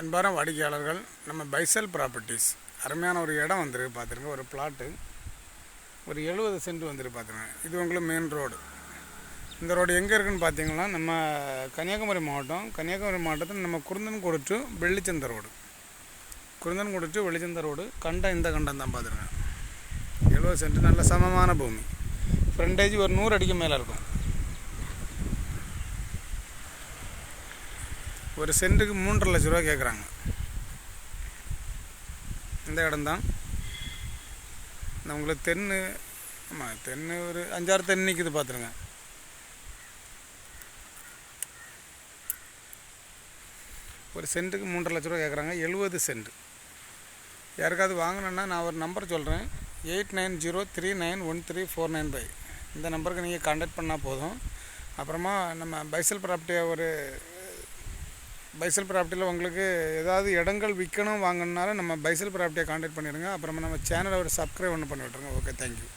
அன்பான வாடிக்கையாளர்கள் நம்ம பைசல் ப்ராப்பர்ட்டிஸ். அருமையான ஒரு இடம் வந்துருக்கு பார்த்துருங்க ஒரு பிளாட்டு ஒரு எழுபது சென்ட் வந்துருக்கு பார்த்துருங்க இது உங்களுக்கு மெயின் ரோடு இந்த ரோடு எங்கே இருக்குன்னு பார்த்தீங்கன்னா நம்ம கன்னியாகுமரி மாவட்டம் கன்னியாகுமரி மாவட்டத்தில் நம்ம Kurunthancode to Vellichanthai road Kurunthancode to Vellichanthai road கண்டம் இந்த கண்டம் தான் பார்த்துருங்க எழுபது சென்ட் நல்ல சமமான பூமி. ஃப்ரண்டேஜ் ஒரு நூறு அடிக்கு மேலே இருக்கும். ஒரு சென்ட்டுக்கு மூன்றரை லட்ச ரூபா கேட்குறாங்க இந்த இடம்தான். இந்த உங்களுக்கு தென்னு ஆமாம் தென்னு ஒரு அஞ்சாறு தென்னு நிற்குது பார்த்துருங்க ஒரு சென்ட்டுக்கு மூன்றரை லட்ச ரூபா கேட்குறாங்க எழுபது சென்ட். யாருக்காவது வாங்கணுன்னா நான் ஒரு நம்பர் சொல்கிறேன் eight nine zero three nine one three four nine five. இந்த நம்பருக்கு நீங்கள் கான்டாக்ட் பண்ணால் போதும். அப்புறமா நம்ம பைசல் ப்ராப்பர்ட்டியை ஒரு பைசல் ப்ராப்பர்ட்டியில் உங்களுக்கு ஏதாவது இடங்கள் விற்கணும் வாங்கணுனாலும் நம்ம பைசல் ப்ராப்பர்ட்டியை காண்டாக்ட் பண்ணிடுங்க. அப்புறமா நம்ம சேனலை ஒரு சப்ஸ்கிரைப் ஒன்று பண்ணி விட்ருங்க ஓகே தேங்க்யூ